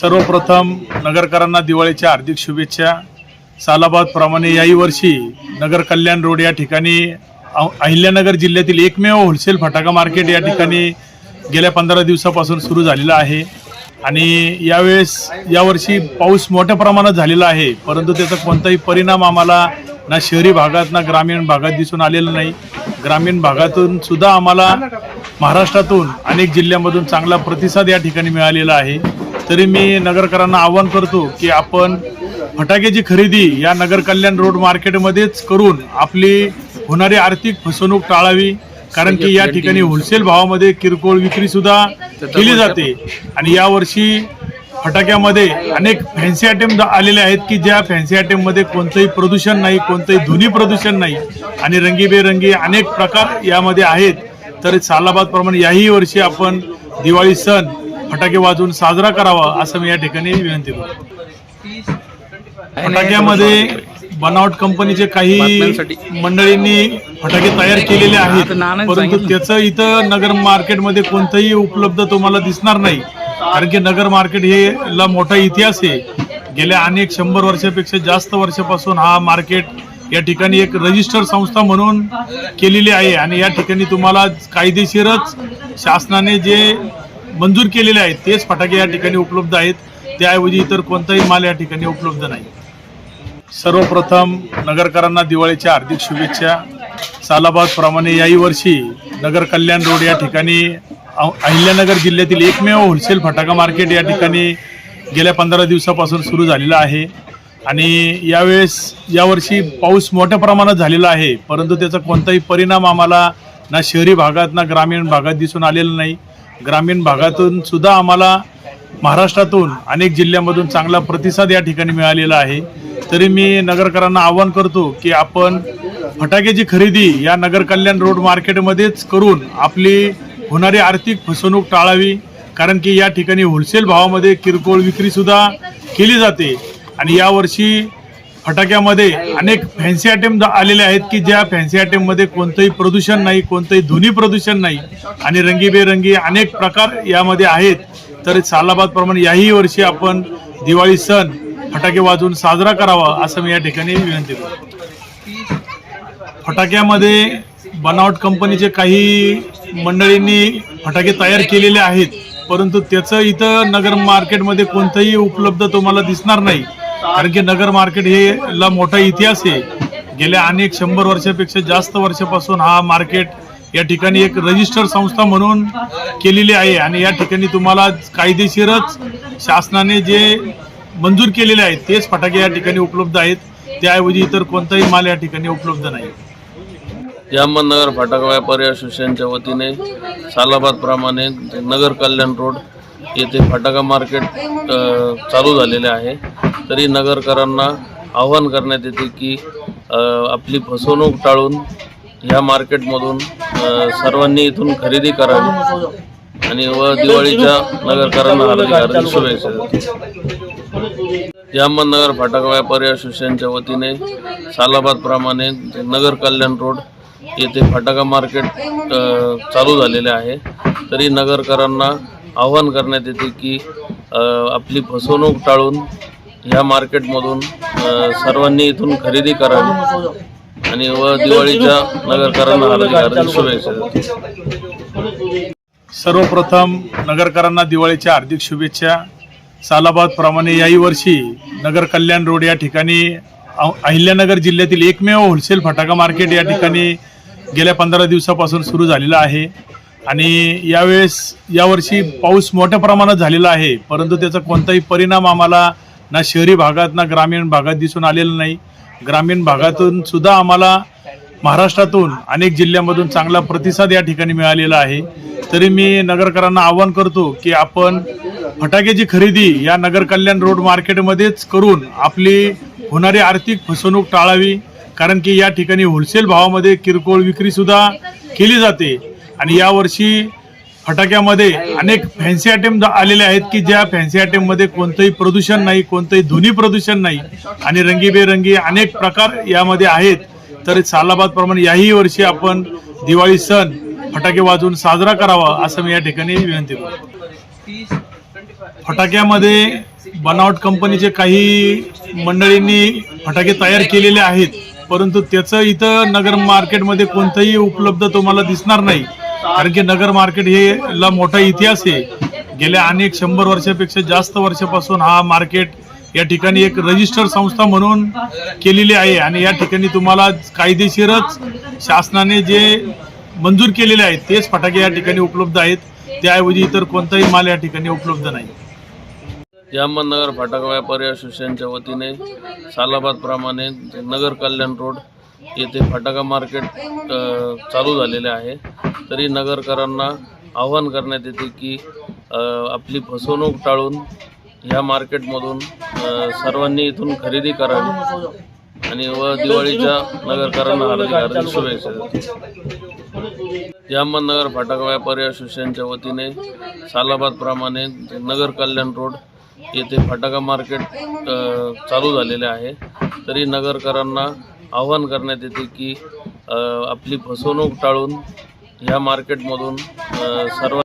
सर्वप्रथम नगरकरांना दिवाळीच्या हार्दिक शुभेच्छा. सालाबादप्रमाणे याही वर्षी नगर कल्याण रोड या ठिकाणी अहिल्यानगर जिल्ह्यातील एकमेव होलसेल फटाका मार्केट या ठिकाणी गेल्या पंधरा दिवसापासून सुरू झालेलं आहे. आणि यावेळेस यावर्षी पाऊस मोठ्या प्रमाणात झालेला आहे. परंतु त्याचा कोणताही परिणाम आम्हाला ना शहरी भागात ना ग्रामीण भागात दिसून आलेला नाही. ग्रामीण भागातून सुद्धा आम्हाला महाराष्ट्रातून अनेक जिल्ह्यामधून चांगला प्रतिसाद या ठिकाणी मिळालेला आहे. तरी मी नगरकरांना आवाहन करतो की आपण फटाक्याची खरेदी या नगर कल्याण रोड मार्केटमध्येच करून आपली होणारी आर्थिक फसवणूक टाळावी. कारण की या ठिकाणी होलसेल भावामध्ये किरकोळ विक्री सुद्धा केली जाते. आणि यावर्षी फटाक्यामध्ये अनेक फॅन्सी आयटम आलेले आहेत की ज्या फॅन्सी आयटममध्ये कोणतंही प्रदूषण नाही कोणतंही ध्वनी प्रदूषण नाही आणि रंगीबेरंगी अनेक प्रकार यामध्ये आहेत. तर सालाबादप्रमाणे याही वर्षी आपण दिवाळी सण फटाके वाजवून साजरा करावा असं मी या ठिकाणी विनंती करतो. फटाक्यामध्ये बनावट कंपनीचे काही मंडळींनी फटाके तयार केलेले आहेत परंतु त्याचं इथं नगर मार्केटमध्ये कोणतंही उपलब्ध तुम्हाला दिसणार नाही. कारण की नगर मार्केट हे ला मोठा इतिहास आहे. गेल्या अनेक शंभर वर्षापेक्षा जास्त वर्षापासून हा मार्केट या ठिकाणी एक रजिस्टर संस्था म्हणून केलेली आहे. आणि या ठिकाणी तुम्हाला कायदेशीरच शासनाने जे मंजूर केलेले आहेत. तेच फटाके या ठिकाणी उपलब्ध आहेत. त्याऐवजी इतर कोणताही माल या ठिकाणी उपलब्ध नाही. सर्वप्रथम नगरकरांना दिवाळीच्या हार्दिक शुभेच्छा. सालाबाद प्रमाणे याही वर्षी नगर कल्याण रोड या ठिकाणी अहिल्यानगर जिल्ह्यातील एकमेव होलसेल फटाका मार्केट या ठिकाणी गेल्या पंधरा दिवसापासून सुरू झालेलं आहे. आणि यावेळेस यावर्षी पाऊस मोठ्या प्रमाणात झालेला आहे. परंतु त्याचा कोणताही परिणाम आम्हाला ना शहरी भागात ना ग्रामीण भागात दिसून आलेला नाही. ग्रामीण भागातून सुद्धा आम्हाला महाराष्ट्रातून अनेक जिल्ह्यामधून चांगला प्रतिसाद या ठिकाणी मिळालेला आहे. तरी मी नगरकरांना आवाहन करतो की आपण फटाक्याची खरेदी या नगर कल्याण रोड मार्केटमध्येच करून आपली होणारी आर्थिक फसवणूक टाळावी. कारण की या ठिकाणी होलसेल भावामध्ये किरकोळ विक्रीसुद्धा केली जाते. आणि यावर्षी फटाक्यामध्ये अनेक फॅन्सी आयटम आलेले आहेत की ज्या फॅन्सी आयटममध्ये कोणतंही प्रदूषण नाही कोणतंही ध्वनी प्रदूषण नाही आणि रंगीबेरंगी अनेक प्रकार यामध्ये आहेत. तर सालाबाद प्रमाणे याही वर्षी आपण दिवाळी सण फटाके वाजवून साजरा करावा असं मी या ठिकाणी विनंती करतो. फटाक्यामध्ये बनावट कंपनीचे काही मंडळींनी फटाके तयार केलेले आहेत परंतु त्याचं इथं नगर मार्केटमध्ये कोणतंही उपलब्ध तुम्हाला दिसणार नाही. कारण की नगर मार्केट हे ला मोठा इतिहास आहे. गेल्या अनेक शंभर वर्षापेक्षा जास्त वर्षापासून हा मार्केट या ठिकाणी एक रजिस्टर संस्था म्हणून केलेली आहे. आणि या ठिकाणी तुम्हाला कायदेशीरच शासनाने जे मंजूर केलेले आहेत तेच फटाके या ठिकाणी उपलब्ध आहेत. त्याऐवजी इतर कोणताही माल या ठिकाणी उपलब्ध नाही. अहमदनगर फटाका व्यापारी असोसिएशनच्या वतीने सालाबादप्रमाणे नगर कल्याण रोड येथे फटाका मार्केट चालू झालेले आहे तरी नगरकरांना आवाहन करण्यात येते की आपली फसवणूक टाळून ह्या मार्केटमधून सर्वांनी इथून खरेदी करावी आणि व दिवाळीच्या नगरकरांना हार्दिक शुभेच्छा देतो. अहमदनगर फाटक व्यापारी असोसिएशनच्या वतीने सालाबादप्रमाणे नगर कल्याण रोड येथे फटाका मार्केट चालू झालेले आहे तरी नगरकरांना आवाहन करण्यात येते की आपली फसवणूक टाळून ह्या मार्केटमधून सर्वांनी इथून खरेदी करावी आणि व दिवाळीच्या नगरकरांना हार्दिक शुभेच्छा सर्वप्रथम नगरकरांना दिवाळीच्या हार्दिक शुभेच्छा. सालाबाद प्रमाणे याही वर्षी नगर कल्याण रोड या ठिकाणी अहिल्यानगर जिल्ह्यातील एकमेव होलसेल फटाका मार्केट या ठिकाणी गेल्या पंधरा दिवसापासून सुरू झालेलं आहे. आणि यावेळेस यावर्षी पाऊस मोठ्या प्रमाणात झालेला आहे परंतु त्याचा कोणताही परिणाम आम्हाला ना शहरी भागात ना ग्रामीण भागात दिसून आलेला नाही. ग्रामीण भागातून सुद्धा आम्हाला महाराष्ट्रातून अनेक जिल्ह्यामधून चांगला प्रतिसाद या ठिकाणी मिळालेला आहे. तरी मी नगरकरांना आवाहन करतो की आपण फटाक्याची खरेदी या नगर कल्याण रोड मार्केटमध्येच करून आपली होणारी आर्थिक फसवणूक टाळावी कारण की या ठिकाणी होलसेल भावामध्ये किरकोळ विक्री सुद्धा केली जाते. आणि यावर्षी फटाक्यामध्ये अनेक फॅन्सी आयटम आलेले आहेत की ज्या फॅन्सी आयटममध्ये कोणतंही प्रदूषण नाही कोणतंही ध्वनी प्रदूषण नाही आणि रंगीबेरंगी अनेक प्रकार यामध्ये आहेत. तर सालाबाद प्रमाणे याही वर्षी आपण दिवाळी सण फटाके वाजवून साजरा करावा असं मी या ठिकाणी विनंती करतो. फटाक्यामध्ये बनावट कंपनीचे काही मंडळींनी फटाके तयार केलेले आहेत परंतु त्याचं इथं नगर मार्केटमध्ये कोणतंही उपलब्ध तुम्हाला दिसणार नाही. कारण की नगर मार्केट हे ला मोठा इतिहास आहे. गेल्या अनेक शंभर वर्षापेक्षा जास्त वर्षापासून हा मार्केट या ठिकाणी एक रजिस्टर संस्था म्हणून केलेली आहे. आणि या ठिकाणी तुम्हाला कायदेशीरच शासनाने जे मंजूर केलेले आहेत तेच फटाके या ठिकाणी उपलब्ध आहेत. त्याऐवजी इतर कोणताही माल या ठिकाणी उपलब्ध नाही. अहमदनगर फटाका व्यापारी असोसिएशनच्या वतीने सालाबादप्रमाणे नगर कल्याण रोड येथे फटाका मार्केट चालू झालेले आहे तरी नगरकरांना आवाहन करण्यात येते की आपली फसवणूक टाळून ह्या मार्केटमधून सर्वांनी इथून खरेदी करावी आणि व दिवाळीच्या नगरकरांना हार्दिक हार्दिक शुभेच्छा देतो. अहमदनगर फटाका व्यापारी असोसिएशनच्या वतीने सालाबादप्रमाणे नगर कल्याण रोड येथे फटाका मार्केट चालू झालेले आहे तरी नगरकरांना आवाहन करण्यात येते की आपली फसवणूक टाळून ह्या मार्केटमधून सर्व